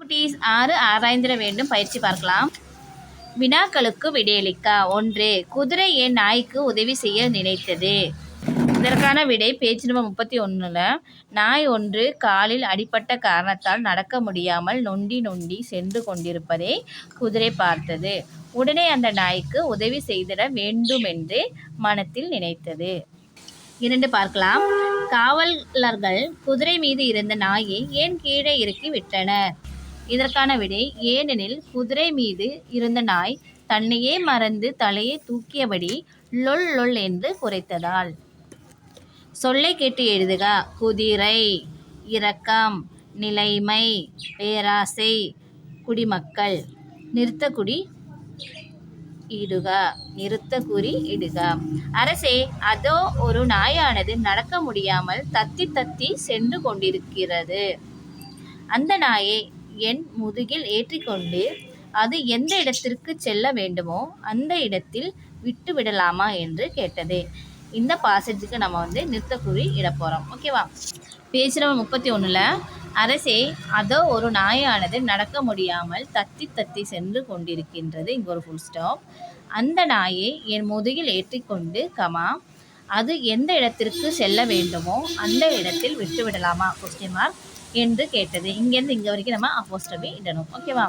குட்டீஸ் ஆறு ஆராய்ந்திட வேண்டும். பயிற்சி பார்க்கலாம். வினாக்களுக்கு விடையளிக்கா. ஒன்று குதிரை என் நாய்க்கு உதவி செய்ய நினைத்தது. இதற்கான விடை பேச்சு நம்பர் முப்பத்தி ஒன்றில் நாய் ஒன்று காலில் அடிப்பட்ட காரணத்தால் நடக்க முடியாமல் நொண்டி நொண்டி சென்று கொண்டிருப்பதை குதிரை பார்த்தது. உடனே அந்த நாய்க்கு உதவி செய்திட வேண்டுமென்று மனத்தில் நினைத்தது. இரண்டு பார்க்கலாம். காவலர்கள் குதிரை மீது இருந்த நாயை ஏன் கீழே இறக்கி விட்டனர்? இதற்கான விடை ஏனெனில் குதிரை மீது இருந்த நாய் தன்னையே மறந்து தலையை தூக்கியபடி லொல் லொல் என்று குறைத்ததால் சொல்லை கேட்டு எழுதுக. குதிரை இரக்கம் நிலைமை பேராசை குடிமக்கள். நிறுத்தக்குடி இடுக. நிறுத்த இடுக. அரசே அதோ ஒரு நாயானது நடக்க முடியாமல் தத்தி தத்தி சென்று கொண்டிருக்கிறது. அந்த நாயை என் முதுகில் ஏற்றிக்கொண்டு அது எந்த இடத்திற்கு செல்ல வேண்டுமோ அந்த இடத்தில் விட்டு விடலாமா என்று கேட்டது. இந்த பாசேஜுக்கு நம்ம வந்து நிறுத்தக்குறி இட போகிறோம் ஓகேவா பேஜ் நம்பர் முப்பத்தி ஒன்றில் அரசே அதோ ஒரு நாயானது நடக்க முடியாமல் தத்தி தத்தி சென்று கொண்டிருக்கின்றது. இங்கே ஒரு ஃபுல் ஸ்டாப் அந்த நாயை என் முதுகில் ஏற்றிக்கொண்டு கமா அது எந்த இடத்திற்கு செல்ல வேண்டுமோ அந்த இடத்தில் விட்டு விடலாமா கொஸ்டின் மார்க் என்று கேட்டது. இங்கேருந்து இங்கே வரைக்கும் நம்ம அப்போஸ்டபி இடணும். ஓகேவா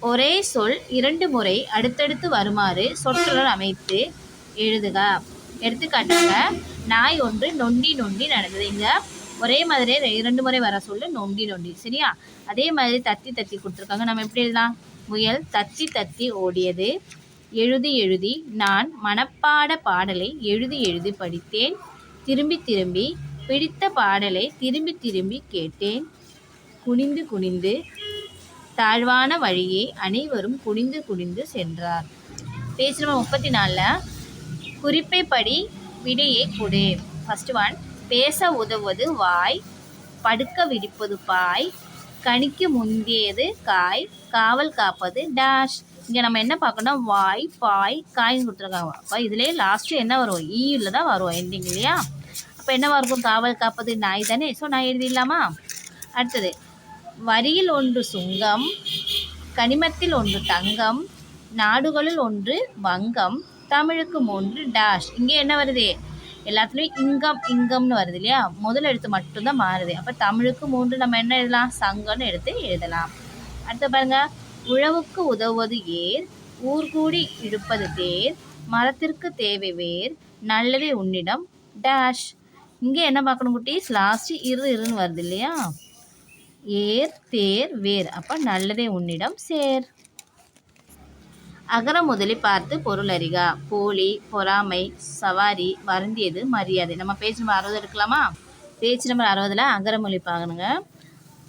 ஒரே சொல் இரண்டு முறை அடுத்தடுத்து வருமாறு சொற்றொடர் அமைத்து எழுதுக. எடுத்துக்காட்டாக நாய் ஒன்று நொண்டி நொண்டி நடந்தது. இங்கே ஒரே மாதிரி இரண்டு முறை வர சொல்லு நொண்டி நொண்டி. சரியா? அதே மாதிரி தத்தி தத்தி கொடுத்துருக்காங்க. நம்ம எப்படி எழுதலாம்? முயல் தத்தி தத்தி ஓடியது. எழுதி எழுதி நான் மனப்பாட பாடலை எழுதி எழுதி படித்தேன். திரும்பி திரும்பி பிடித்த பாடலை திரும்பி திரும்பி கேட்டேன். குனிந்து குனிந்து தாழ்வான வழியே அனைவரும் குனிந்து குனிந்து சென்றார். பேசுகிற முப்பத்தி நாலில் குறிப்பை படி விடையை கொடு. ஃபஸ்ட் ஒன் பேச உதவுவது வாய் படுக்க விடிப்பது பாய் கணிக்கு முந்தியது காய் காவல் காப்பது டேஷ் இங்கே நம்ம என்ன பார்க்கணும் வாய் பாய் காய்னு கொடுத்துருக்காங்க. அப்போ இதுலேயே லாஸ்ட்டு என்ன வரும்? E ஈயில் தான் வரும் எண்டிங் இல்லையா? அப்போ என்னவா இருக்கும் காவல் காப்பது நாய் தானே ஸோ நான் எழுதிடலாமா? அடுத்தது வரியில் ஒன்று சுங்கம் கனிமத்தில் ஒன்று தங்கம் நாடுகளில் ஒன்று வங்கம் தமிழுக்கு மூன்று டேஷ். இங்கே என்ன வருது? எல்லாத்துலேயும் இங்கம் இங்கம்னு வருது இல்லையா? முதல் எழுத்து மட்டும்தான் மாறுது. அப்போ தமிழுக்கு மூன்று நம்ம என்ன எழுதலாம்? சங்கம்னு எடுத்து எழுதலாம். அடுத்து பாருங்க உழவுக்கு உதவுவது ஏர் ஊர்கூடி இழுப்பது தேர் மரத்திற்கு தேவை வேர் நல்லதே உன்னிடம் டேஷ். இங்கே என்ன பார்க்கணும் குட்டீஸ்? லாஸ்ட்டு இரு இருன்னு வருது இல்லையா? ஏர் தேர் வேர். அப்போ நல்லதே உன்னிடம் சேர். அகர முதலி பார்த்து பொருள் அறிக. போலி பொறாமை சவாரி வருந்தியது மரியாதை. நம்ம பேஜ் நம்பர் அறுபது எடுக்கலாமா? பேஜ் நம்பர் அறுபதில் அகரமொழி பார்க்கணுங்க.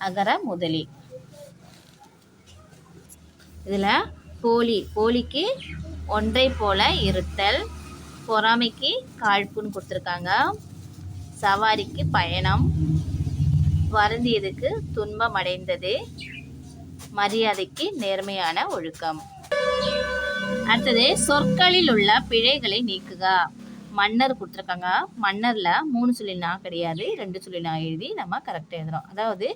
அகர முதலி. இதில் போலி. போலிக்கு ஒன்றை போல இருத்தல் பொறாமைக்கு காழ்ப்புன்னு கொடுத்துருக்காங்க. சவாரிக்கு பயணம். வருந்தியதுக்கு துன்பம் அடைந்தது மரியாதைக்கு நேர்மையான ஒழுக்கம். அடுத்தது சொற்களில் உள்ள பிழைகளை நீக்குக. மன்னர் கொடுத்துருக்காங்க. மன்னரில் மூணு சொல்லினா கிடையாது ரெண்டு சொல்லினா எழுதி நம்ம கரெக்டாக எழுதுகிறோம் அதாவது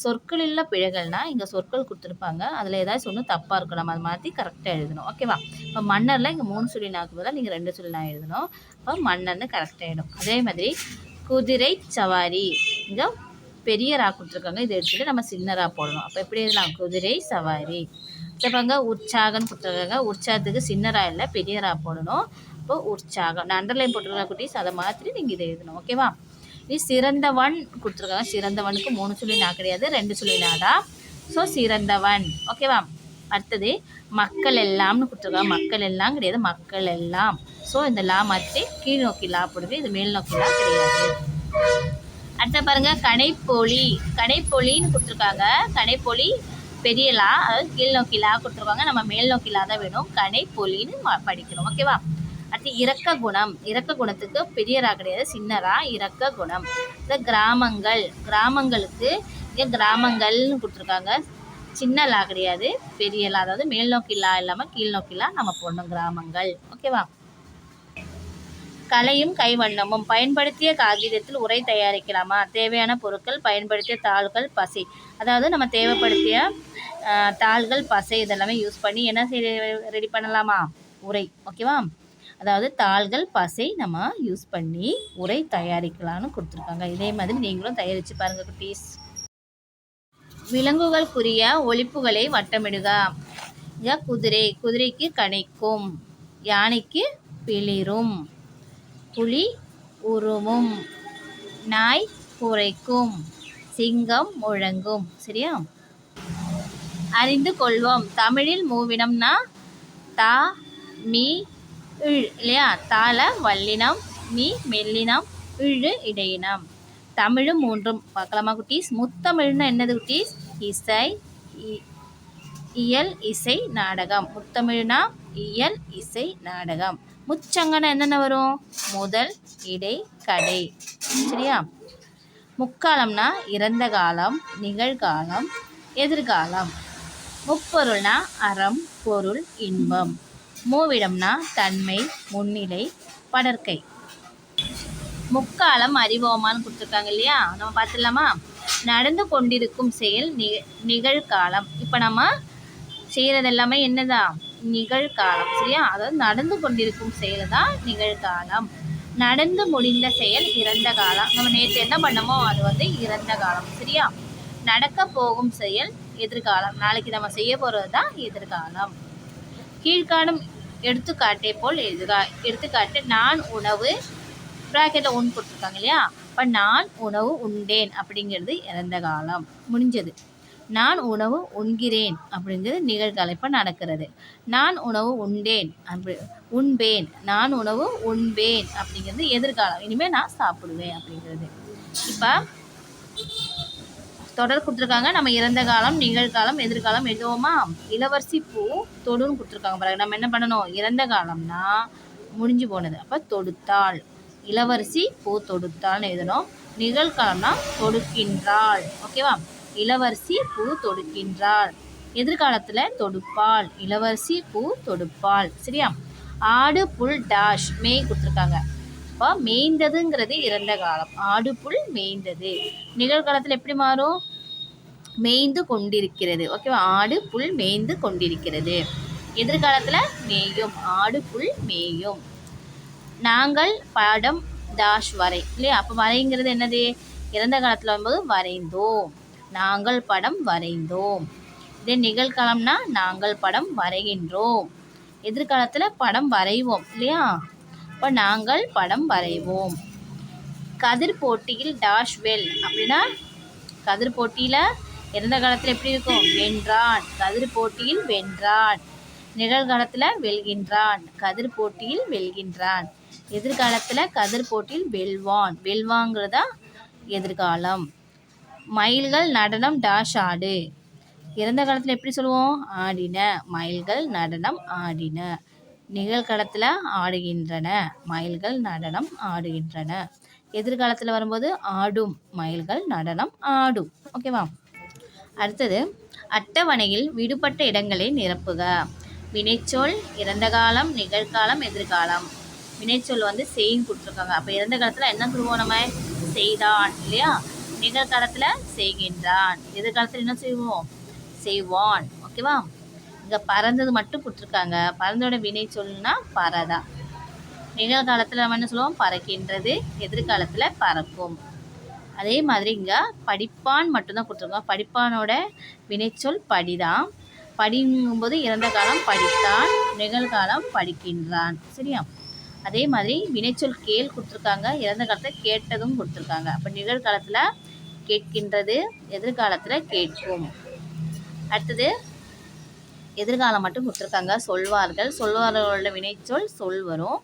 சொற்களில் உள்ள பிழைகள்னா இங்கே சொற்கள் கொடுத்துருப்பாங்க. அதில் ஏதாச்சும் ஒன்று தப்பாக இருக்கும். நம்ம அதை மாற்றி கரெக்டாக எழுதணும். ஓகேவா இப்போ மன்னரில் இங்கே மூணு சொல்லினாக்கு பதிலாக நீங்கள் ரெண்டு சொல்லினா எழுதணும். இப்போ மன்னர்னு கரெக்டாக எழுதணும். அதே மாதிரி குதிரை சவாரி. இங்கே பெரிய ரா கொடுத்துருக்காங்க. இதை எடுத்துகிட்டு நம்ம சின்ன ரா போடணும். அப்போ எப்படி எழுதலாம்? குதிரை சவாரி. பாருங்க. உற்சாகம்னு கொடுத்துருக்காங்க. உற்சாகத்துக்கு சின்ன ரா இல்லை பெரிய ரா போடணும். இப்போ உற்சாகம். நான் அண்டர்லைன் போட்டிருக்க குட்டீஸ் அதை மாதிரி நீங்கள் இதை எழுதணும். ஓகேவா இது சிறந்தவன் கொடுத்துருக்காங்க. சிறந்தவனுக்கு மூணு சொல்லி நான் கிடையாது ரெண்டு சொல்லி நான் தான் ஸோ சிறந்தவன் ஓகேவா அடுத்தது மக்கள் எல்லாம்னு கொடுத்துருக்காங்க. மக்கள் எல்லாம் கிடையாது மக்கள் எல்லாம் ஸோ இந்த லா மாற்றி கீழ் நோக்கி லா போடுது இது மேல் நோக்கி லா கிடையாது. அடுத்த பாருங்க கனைப்பொலி கனைப்பொலின்னு கொடுத்துருக்காங்க. கனைப்பொலி பெரிய லா அதாவது கீழ் நோக்கி லா கொடுத்துருக்காங்க நம்ம மேல் நோக்கி லா தான் வேணும். கனைப்போலின்னு படிக்கணும் ஓகேவா அடுத்து இறக்க குணம். இறக்க குணத்துக்கு பெரியரா கிடையாது சின்னரா இறக்க குணம். இந்த கிராமங்கள். கிராமங்களுக்கு இங்கே கிராமங்கள்னு கொடுத்துருக்காங்க. சின்ன லா கிடையாது. பெரிய லா அதாவது மேல் நோக்கி லா இல்லாமல் கீழ் நோக்கி லா நம்ம போடணும் கிராமங்கள். ஓகேவா கலையும் கைவண்ணமும். பயன்படுத்திய காகிதத்தில் உரை தயாரிக்கலாமா? தேவையான பொருட்கள் பயன்படுத்திய தாள்கள் பசை. அதாவது நம்ம தேவைப்படுத்திய தாள்கள் பசை இதெல்லாமே யூஸ் பண்ணி என்ன செய்ய ரெடி பண்ணலாமா? உரை. ஓகேவா அதாவது தாள்கள் பசை நம்ம யூஸ் பண்ணி உரை தயாரிக்கலாம்னு கொடுத்துருக்காங்க. இதே மாதிரி நீங்களும் தயாரித்து பாருங்கள் குட்டீஸ். விலங்குகளுக்குரிய ஒழிப்புகளை வட்டமிடுக. இங்க குதிரை குதிரைக்கு கணைக்கும் யானைக்கு பிளிரும் புலி உருமும் நாய் குறைக்கும் சிங்கம் முழங்கும். சரியா? அறிந்து கொள்வோம். தமிழில் மூவினம்னா தா மீ இழ் இல்லையா? தாள வல்லினம் மீ மெல்லினம் இழு இடையினம். தமிழும் மூன்றும். பார்க்கலாமா குட்டீஸ்? முத்தமிழ்னா என்னது குட்டீஸ்? இசை இ- இயல் இசை நாடகம். முத்தமிழ்னா இயல் இசை நாடகம். முச்சங்கன்னா என்னென்ன வரும்? முதல் இடை கடை. சரியா? முக்காலம்னா இறந்த காலம் நிகழ்காலம் எதிர்காலம். முப்பொருள்னா அறம் பொருள் இன்பம். மூவிடம்னா தன்மை முன்னிலை படர்க்கை முக்காலம் அறிவோமான்னு கொடுத்துருக்காங்க இல்லையா? நம்ம பார்த்துடலாமா? நடந்து கொண்டிருக்கும் செயல் நி நிகழ்காலம். இப்போ நம்ம செய்கிறது எல்லாமே என்னதான் நிகழ்காலம் சரியா? அதாவது நடந்து கொண்டிருக்கும் செயல் தான் நிகழ்காலம். நடந்து முடிந்த செயல் இறந்த காலம். நம்ம நேற்று என்ன பண்ணமோ அது வந்து இறந்த காலம் சரியா? நடக்க போகும் செயல் எதிர்காலம். நாளைக்கு நம்ம செய்ய போகிறது தான் எதிர்காலம். கீழ்காணும் எடுத்துக்காட்டை போல் எதிர்கா எடுத்துக்காட்டு நான் உணவு ப்ராக்கெட்டில் உன் கொடுத்துருக்காங்க இல்லையா? இப்போ நான் உணவு உண்டேன் அப்படிங்கிறது இறந்த காலம். முடிஞ்சது. நான் உணவு உண்கிறேன் அப்படிங்கிறது நிகழ்காலம் இப்போ நடக்கிறது. நான் உணவு உண்டேன் அப்படி உண்பேன். நான் உணவு உண்பேன் அப்படிங்கிறது எதிர்காலம். இனிமேல் நான் சாப்பிடுவேன் அப்படிங்கிறது. இப்போ தொடர் கொடுத்துருக்காங்க. நம்ம இறந்த காலம் நிகழ்காலம் எதிர்காலம் எழுதுவோமா? இளவரசி பூ தொடுன்னு கொடுத்துருக்காங்க பாருங்க. நம்ம என்ன பண்ணணும்? இறந்த காலம்னா முடிஞ்சு போனது. அப்போ தொடுத்தாள். இளவரசி பூ தொடுத்தாள்னு எழுதணும். நிகழ்காலம்னா தொடுக்கின்றாள். ஓகேவா இளவரசி பூ தொடுக்கின்றாள் எதிர்காலத்தில் தொடுப்பாள். இளவரசி பூ தொடுப்பாள் சரியா? ஆடு புல் டாஷ் மேய் கொடுத்துருக்காங்க. அப்போ மேய்ந்ததுங்கிறது இறந்த காலம். ஆடு புல் மேய்ந்தது. நிகழ்காலத்தில் எப்படி மாறும்? மேய்ந்து கொண்டிருக்கிறது. ஓகேவா ஆடு புல் மேய்ந்து கொண்டிருக்கிறது. எதிர்காலத்தில் மேயும். ஆடு புல் மேயும். நாங்கள் படம் டாஷ் வரை. இல்லையா? அப்போ வரைங்கிறது என்னது? இறந்த காலத்தில் வரும்போது வரைந்தோம். நாங்கள் படம் வரைந்தோம். இதே நிகழ்காலம்னா நாங்கள் படம் வரைகின்றோம். எதிர்காலத்தில் படம் வரைவோம். இல்லையா? இப்போ நாங்கள் படம் வரைவோம். கதிர் போட்டியில் டாஷ் வெல் அப்படின்னா கதிர் போட்டியில் இறந்த காலத்தில் எப்படி இருக்கும்? வென்றான். கதிர் போட்டியில் வென்றான். நிகழ்காலத்தில் வெல்கின்றான். கதிர் போட்டியில் வெல்கின்றான். எதிர்காலத்தில் கதிர் போட்டியில் வெல்வான். வெல்வாங்கிறதா எதிர்காலம். மயில்கள் நடனம் டாஷ் ஆடு. இறந்த காலத்தில் எப்படி சொல்லுவோம்? ஆடின. மயில்கள் நடனம் ஆடின. நிகழ்காலத்தில் ஆடுகின்றன. மயில்கள் நடனம் ஆடுகின்றன. எதிர்காலத்தில் வரும்போது ஆடும். மயில்கள் நடனம் ஆடும். ஓகேவா அடுத்தது அட்டவணையில் விடுபட்ட இடங்களை நிரப்புக. வினைச்சொல் இறந்த காலம் நிகழ்காலம் எதிர்காலம். வினைச்சொல் வந்து செய்யும் கொடுத்துருக்காங்க. அப்போ இறந்த காலத்தில் என்ன சொல்லுவோம் நம்ம? செய்தான் இல்லையா? நிகழ்காலத்தில் செய்கின்றான். எதிர்காலத்தில் என்ன செய்வோம்? செய்வான். ஓகேவா இங்கே பறந்தது மட்டும் கொடுத்துருக்காங்க. பறந்தோட வினை சொல்லுனா பறதா நிகழ்காலத்தில் நம்ம என்ன சொல்லுவோம்? பறக்கின்றது எதிர்காலத்தில் பறக்கும். அதே மாதிரி இங்கே படிப்பான் மட்டும்தான் கொடுத்துருக்கோம் படிப்பானோட வினைச்சொல் படிதான். படிங்கும்போது இறந்த காலம் படித்தான் நிகழ்காலம் படிக்கின்றான். சரியா? அதே மாதிரி வினைச்சொல் கேள் கொடுத்துருக்காங்க. இறந்த காலத்தில் கேட்டதும் கொடுத்துருக்காங்க. அப்போ நிகழ்காலத்தில் கேட்கின்றது எதிர்காலத்தில் கேட்கும் அடுத்தது எதிர்காலம் மட்டும் கொடுத்துருக்காங்க. சொல்வார்கள். சொல்வார்களோட வினைச்சொல் சொல் வரும்.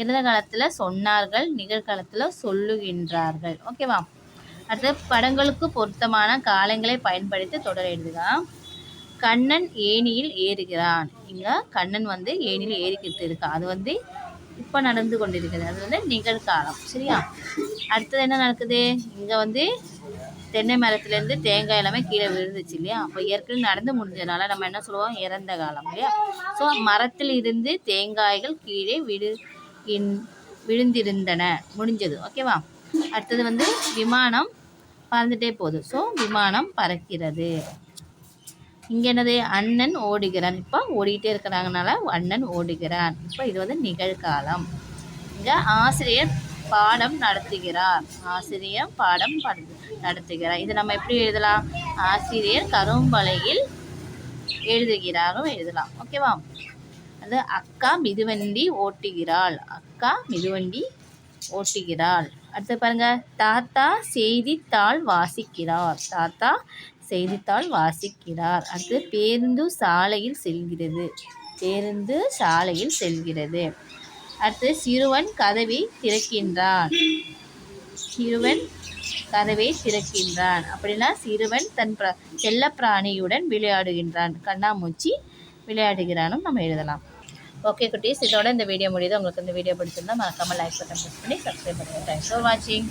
இறந்த காலத்தில் சொன்னார்கள் நிகழ்காலத்தில் சொல்லுகின்றார்கள். ஓகேவா அடுத்து படங்களுக்கு பொருத்தமான காலங்களை பயன்படுத்தி தொடர் எழுதுக. கண்ணன் ஏணியில் ஏறுகிறான். இங்கே கண்ணன் வந்து ஏணியில் ஏறிக்கிட்டு இருக்கான் அது வந்து இப்போ நடந்து கொண்டிருக்குது அது வந்து நிகழ்காலம். சரியா? அடுத்தது என்ன நடக்குது? இங்கே வந்து தென்னை மரத்துலேருந்து தேங்காய் எல்லாமே கீழே விழுந்துச்சு இல்லையா? அப்போ ஏற்கனவே நடந்து முடிஞ்சதுனால நம்ம என்ன சொல்லுவோம்? இறந்த காலம் இல்லையா? ஸோ மரத்தில் இருந்து தேங்காய்கள் கீழே விழு இன் விழுந்திருந்தன. முடிஞ்சது. ஓகேவா அடுத்தது வந்து விமானம் பறந்துட்டே போகுது. ஸோ விமானம் பறக்கிறது. இங்கே என்னது அண்ணன் ஓடுகிறான் இப்போ ஓடிக்கிட்டே இருக்கிறாங்கனால அண்ணன் ஓடுகிறான் இப்போ இது வந்து நிகழ்காலம். இங்கே ஆசிரியர் பாடம் நடத்துகிறார். ஆசிரியர் பாடம் நடத்துகிறார். இது நம்ம எப்படி எழுதலாம்? ஆசிரியர் கரும்பலையில் எழுதுகிறாரும் எழுதலாம். ஓகேவா அது அக்கா மிதுவண்டி ஓட்டுகிறாள். அக்கா மிதுவண்டி ஓட்டுகிறாள். அடுத்து பாருங்க. தாத்தா செய்தித்தாள் வாசிக்கிறார். தாத்தா செய்தித்தாள் வாசிக்கிறார். அடுத்து பேருந்து சாலையில் செல்கிறது. பேருந்து சாலையில் செல்கிறது. அடுத்து சிறுவன் கதவை திறக்கின்றான். சிறுவன் கதவை திறக்கின்றான். அப்படின்னா சிறுவன் தன் பிர செல்ல பிராணியுடன் விளையாடுகின்றான். கண்ணாமூச்சி விளையாடுகிறானும் நம்ம எழுதலாம். ஓகே குட்டீஸ் இதோட இந்த வீடியோ முடியுது. உங்களுக்கு இந்த வீடியோ பிடிச்சிருந்தா மறக்காமல் லைக் பட்டன் ப்ரெஸ் பண்ணி சப்ஸ்கிரைப் பண்ணுங்கள் தேங்க்ஸ் ஃபார் வாட்சிங்